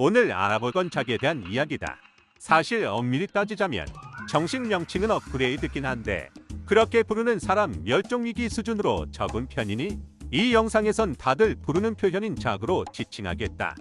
오늘 알아볼 건 자기에 대한 이야기다. 사실 엄밀히 따지자면 정식 명칭은 업그레이드긴 한데 그렇게 부르는 사람 멸종위기 수준으로 적은 편이니 이 영상에선 다들 부르는 표현인 작으로 지칭하겠다.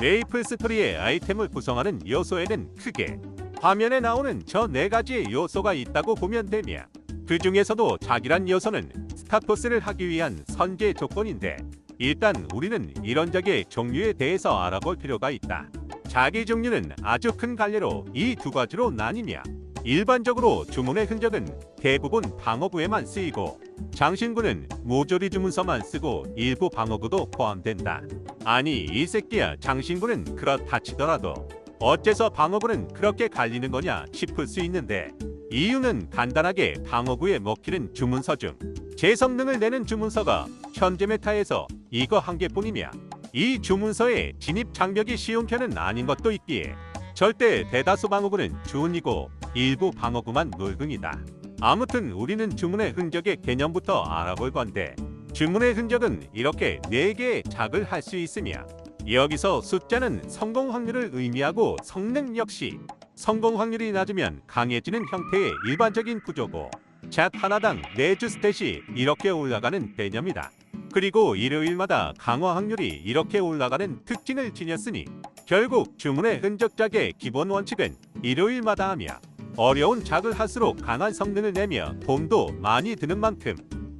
메이플 스토리의 아이템을 구성하는 요소에는 크게 화면에 나오는 저 네 가지의 요소가 있다고 보면 되며 그 중에서도 작이란 요소는 스타토스를 하기 위한 선제 조건인데 일단 우리는 이런 작의 종류에 대해서 알아볼 필요가 있다. 자기 종류는 아주 큰 갈래로 이 두 가지로 나뉘며 일반적으로 주문의 흔적은 대부분 방어구에만 쓰이고 장신구는 모조리 주문서만 쓰고 일부 방어구도 포함된다. 아니 이 새끼야 장신구는 그렇다 치더라도 어째서 방어구는 그렇게 갈리는 거냐 싶을 수 있는데 이유는 간단하게 방어구에 먹히는 주문서 중 제 성능을 내는 주문서가 현재 메타에서 이거 한 개뿐이며 이 주문서에 진입 장벽이 쉬운 편은 아닌 것도 있기에 절대 대다수 방어구는 주운이고 일부 방어구만 물등이다. 아무튼 우리는 주문의 흔적의 개념부터 알아볼 건데 주문의 흔적은 이렇게 4개의 작을 할 수 있으며 여기서 숫자는 성공 확률을 의미하고 성능 역시 성공 확률이 낮으면 강해지는 형태의 일반적인 구조고 작 하나당 4주 스탯이 이렇게 올라가는 개념이다. 그리고 일요일마다 강화 확률이 이렇게 올라가는 특징을 지녔으니 결국 주문의 흔적작의 기본 원칙은 일요일마다 하며 어려운 작을 할수록 강한 성능을 내며 돈도 많이 드는 만큼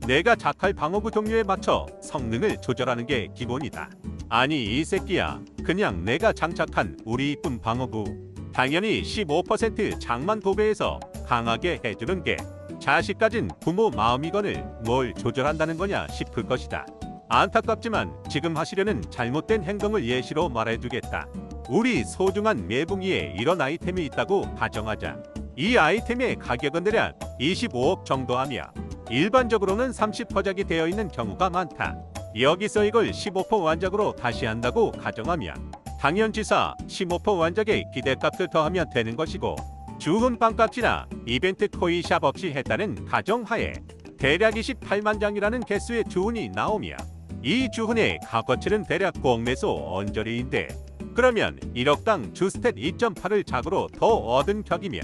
내가 작할 방어구 종류에 맞춰 성능을 조절하는 게 기본이다. 아니 이 새끼야 그냥 내가 장착한 우리 이쁜 방어구 당연히 15% 장만 도배해서 강하게 해주는 게 자식 가진 부모 마음이거늘 뭘 조절한다는 거냐 싶을 것이다. 안타깝지만 지금 하시려는 잘못된 행동을 예시로 말해두겠다. 우리 소중한 매붕이에 이런 아이템이 있다고 가정하자. 이 아이템의 가격은 대략 25억 정도 하며 일반적으로는 30퍼작이 되어 있는 경우가 많다. 여기서 이걸 15% 완작으로 다시 한다고 가정하면 당연지사 15% 완작의 기대값을 더하면 되는 것이고 주훈 빵값이나 이벤트 코이샵 없이 했다는 가정하에 대략 28만 장이라는 개수의 주훈이 나오며 이 주훈의 값어치는 대략 공매수 언저리인데 그러면 1억당 주스탯 2.8을 작으로 더 얻은 격이며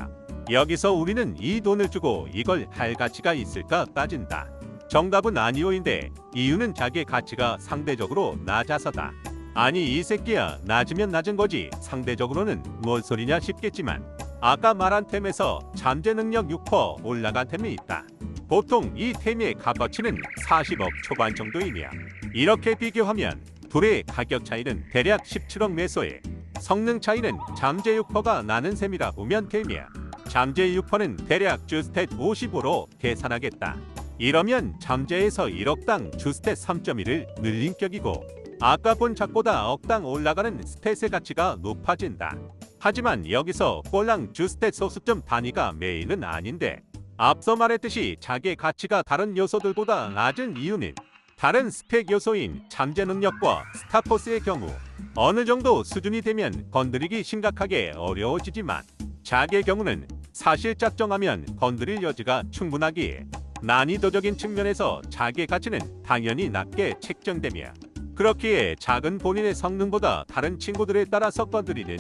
여기서 우리는 이 돈을 주고 이걸 할 가치가 있을까 따진다. 정답은 아니오인데 이유는 자기의 가치가 상대적으로 낮아서다. 아니 이 새끼야 낮으면 낮은 거지 상대적으로는 뭔 소리냐 싶겠지만 아까 말한 템에서 잠재 능력 6% 올라간 템이 있다. 보통 이 템의 값어치는 40억 초반 정도이며 이렇게 비교하면 둘의 가격 차이는 대략 17억 매소에 성능 차이는 잠재 6%가 나는 셈이라 보면 되며 잠재 6%는 대략 주스탯 55로 계산하겠다. 이러면 잠재에서 1억당 주스탯 3.1을 늘린 격이고 아까 본 작보다 억당 올라가는 스탯의 가치가 높아진다. 하지만 여기서 꼴랑 주스탯 소수점 단위가 메인은 아닌데 앞서 말했듯이 자기의 가치가 다른 요소들보다 낮은 이유는 다른 스펙 요소인 잠재 능력과 스타포스의 경우 어느 정도 수준이 되면 건드리기 심각하게 어려워지지만 자기의 경우는 사실 짝정하면 건드릴 여지가 충분하기에 난이도적인 측면에서 자기의 가치는 당연히 낮게 책정되며 그렇기에 작은 본인의 성능보다 다른 친구들에 따라서 건드리는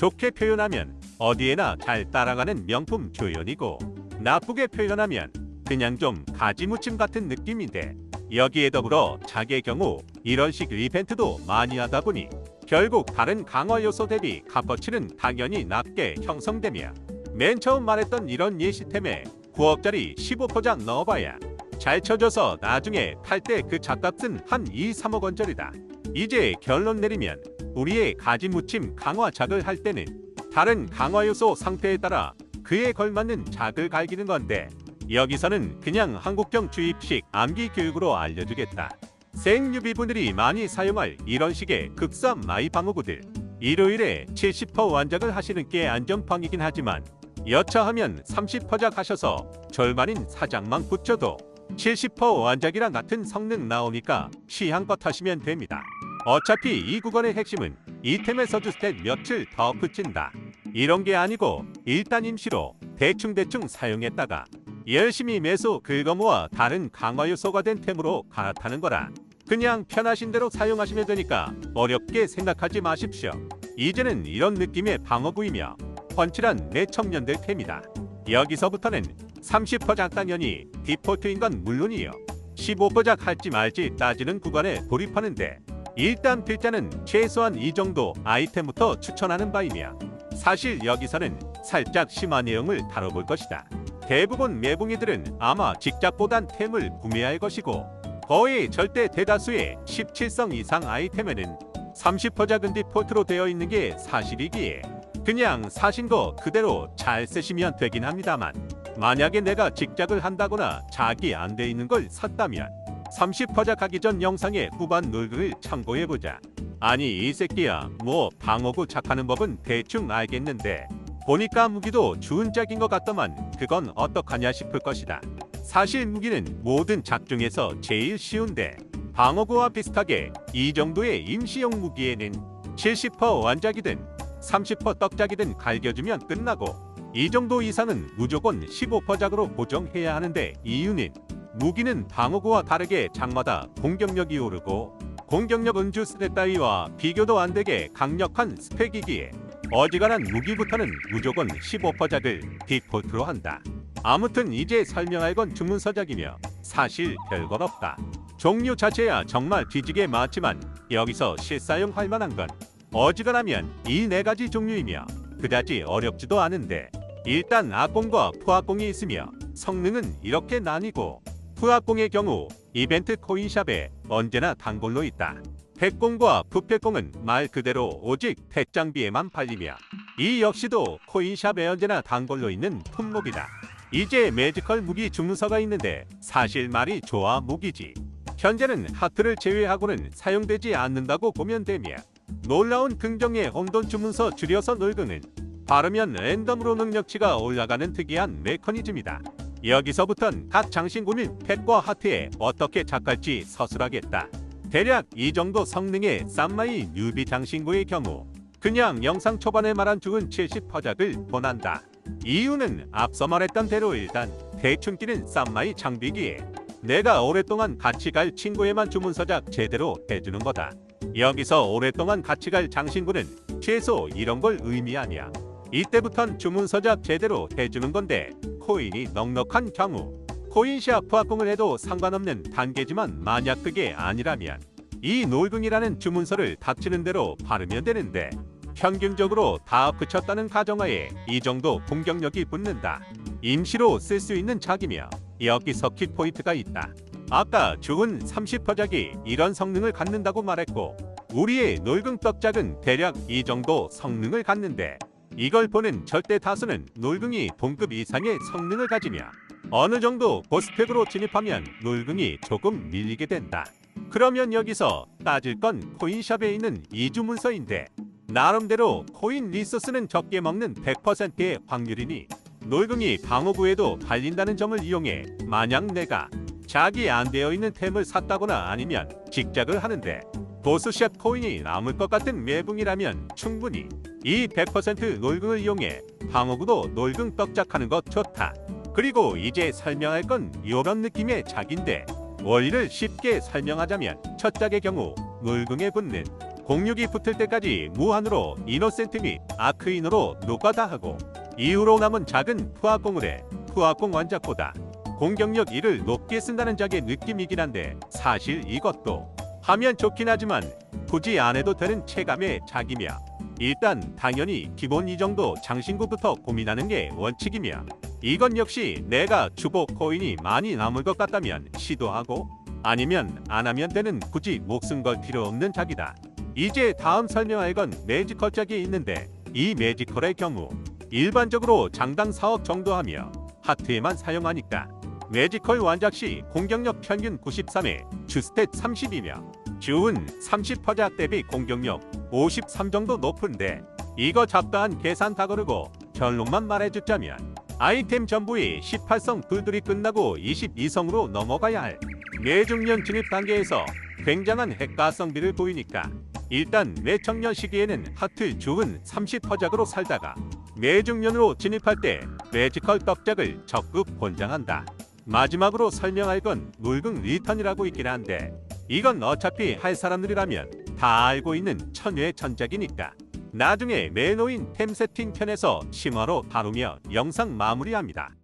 좋게 표현하면 어디에나 잘 따라가는 명품 조연이고 나쁘게 표현하면 그냥 좀 가지무침 같은 느낌인데 여기에 더불어 자기의 경우 이런 식 이벤트도 많이 하다 보니 결국 다른 강화 요소 대비 값어치는 당연히 낮게 형성되며 맨 처음 말했던 이런 예시템에 9억짜리 15포장 넣어봐야 잘 쳐져서 나중에 탈때그 작값은 한 2, 3억 원짜리다. 이제 결론 내리면 우리의 가지무침 강화 작을 할 때는 다른 강화 요소 상태에 따라 그에 걸맞는 작을 갈기는 건데 여기서는 그냥 한국형 주입식 암기 교육으로 알려주겠다. 생유비분들이 많이 사용할 이런 식의 극삼 마이 방어구들 일요일에 70% 완작을 하시는 게 안전빵이긴 하지만 여차하면 30퍼작 하셔서 절반인 사장만 붙여도 70% 완작이랑 같은 성능 나오니까 취향껏 하시면 됩니다. 어차피 이 구간의 핵심은 이템의 서주 스탯 며칠 더 붙인다. 이런 게 아니고 일단 임시로 대충대충 사용했다가 열심히 매수 긁어모아 다른 강화 요소가 된 템으로 갈아타는 거라. 그냥 편하신 대로 사용하시면 되니까 어렵게 생각하지 마십시오. 이제는 이런 느낌의 방어구이며 펀치란 내 청년들 템이다. 여기서부터는 30퍼작 당연히 디폴트인 건 물론이요. 15퍼작 할지 말지 따지는 구간에 돌입하는데 일단 필자는 최소한 이 정도 아이템부터 추천하는 바이며 사실 여기서는 살짝 심한 내용을 다뤄볼 것이다. 대부분 매봉이들은 아마 직작보단 템을 구매할 것이고 거의 절대 대다수의 17성 이상 아이템에는 30퍼작은 디폴트로 되어 있는 게 사실이기에 그냥 사신 거 그대로 잘 쓰시면 되긴 합니다만 만약에 내가 직작을 한다거나 자기 안돼 있는 걸 샀다면 30퍼작 하기 전 영상의 후반 놀글을 참고해보자. 아니 이 새끼야 뭐 방어구 착하는 법은 대충 알겠는데 보니까 무기도 좋은 짝인 것 같더만 그건 어떡하냐 싶을 것이다. 사실 무기는 모든 작 중에서 제일 쉬운데 방어구와 비슷하게 이 정도의 임시용 무기에는 70% 완작이든 30% 떡작이든 갈겨주면 끝나고 이 정도 이상은 무조건 15%작으로 보정해야 하는데 이유는 무기는 방어구와 다르게 장마다 공격력이 오르고 공격력 은주 스탯 따위와 비교도 안 되게 강력한 스펙이기에 어지간한 무기부터는 무조건 15%작을 디폴트로 한다. 아무튼 이제 설명할 건 주문서작이며 사실 별것 없다. 종류 자체야 정말 뒤지게 많지만 여기서 실사용할 만한 건 어지간하면 이 네 가지 종류이며 그다지 어렵지도 않은데 일단 악공과 푸악공이 있으며 성능은 이렇게 나뉘고 푸악공의 경우 이벤트 코인샵에 언제나 단골로 있다. 백공과 부패공은 말 그대로 오직 택장비에만 팔리며 이 역시도 코인샵에 언제나 단골로 있는 품목이다. 이제 매지컬 무기 주문서가 있는데 사실 말이 좋아 무기지. 현재는 하트를 제외하고는 사용되지 않는다고 보면 되며 놀라운 긍정의 혼돈 주문서 줄여서 놀그는 바르면 랜덤으로 능력치가 올라가는 특이한 메커니즘이다. 여기서부턴 각 장신구 및 팩과 하트에 어떻게 작할지 서술하겠다. 대략 이 정도 성능의 쌈마이 뉴비 장신구의 경우 그냥 영상 초반에 말한 죽은 70퍼작을 권한다. 이유는 앞서 말했던 대로 일단 대충 끼는 쌈마이 장비기에 내가 오랫동안 같이 갈 친구에만 주문 서작 제대로 해주는 거다. 여기서 오랫동안 같이 갈 장신구는 최소 이런 걸 의미하냐. 이때부턴 주문서작 제대로 해주는 건데 코인이 넉넉한 경우 코인샵 부합공을 해도 상관없는 단계지만 만약 그게 아니라면 이 놀궁이라는 주문서를 닥치는 대로 바르면 되는데 평균적으로 다 붙였다는 가정하에 이 정도 공격력이 붙는다. 임시로 쓸 수 있는 작이며 여기서 키포인트가 있다. 아까 죽은 30퍼작이 이런 성능을 갖는다고 말했고 우리의 놀궁 떡작은 대략 이 정도 성능을 갖는데 이걸 보는 절대 다수는 놀궁이 동급 이상의 성능을 가지며 어느 정도 보스펙으로 진입하면 놀궁이 조금 밀리게 된다. 그러면 여기서 따질 건 코인샵에 있는 이주 문서인데 나름대로 코인 리소스는 적게 먹는 100%의 확률이니 놀궁이 방어구에도 발린다는 점을 이용해 만약 내가 자기 안 되어 있는 템을 샀다거나 아니면 직작을 하는데 보스샵 코인이 남을 것 같은 매붕이라면 충분히 이 100% 놀궁을 이용해 방어구도 놀궁 떡작하는 것 좋다. 그리고 이제 설명할 건 이런 느낌의 작인데 원리를 쉽게 설명하자면 첫 작의 경우 놀궁에 붙는 공육이 붙을 때까지 무한으로 이노센트 및 아크인으로 노가다 하고 이후로 남은 작은 푸아공을 해 푸아공 원작보다 공격력 1을 높게 쓴다는 작의 느낌이긴 한데 사실 이것도 하면 좋긴 하지만 굳이 안 해도 되는 체감의 작이며 일단 당연히 기본 이 정도 장신구부터 고민하는 게 원칙이며 이건 역시 내가 주보 코인이 많이 남을 것 같다면 시도하고 아니면 안 하면 되는 굳이 목숨 걸 필요 없는 작이다. 이제 다음 설명할 건 매지컬 짝이 있는데 이 매지컬의 경우 일반적으로 장당 4억 정도 하며 하트에만 사용하니까 매지컬 완작 시 공격력 평균 93에 주스탯 30이며 주운 30퍼작 대비 공격력 53 정도 높은데 이거 잡다한 계산 다 거르고 결론만 말해주자면 아이템 전부의 18성 불들이 끝나고 22성으로 넘어가야 할 매중년 진입 단계에서 굉장한 핵가성비를 보이니까 일단 매청년 시기에는 하트 주은 30퍼작으로 살다가 매중년으로 진입할 때 매지컬 떡작을 적극 권장한다. 마지막으로 설명할 건 놀궁 리턴이라고 있긴 한데 이건 어차피 할 사람들이라면 다 알고 있는 천외 천작이니까 나중에 매너인 템 세팅 편에서 심화로 다루며 영상 마무리합니다.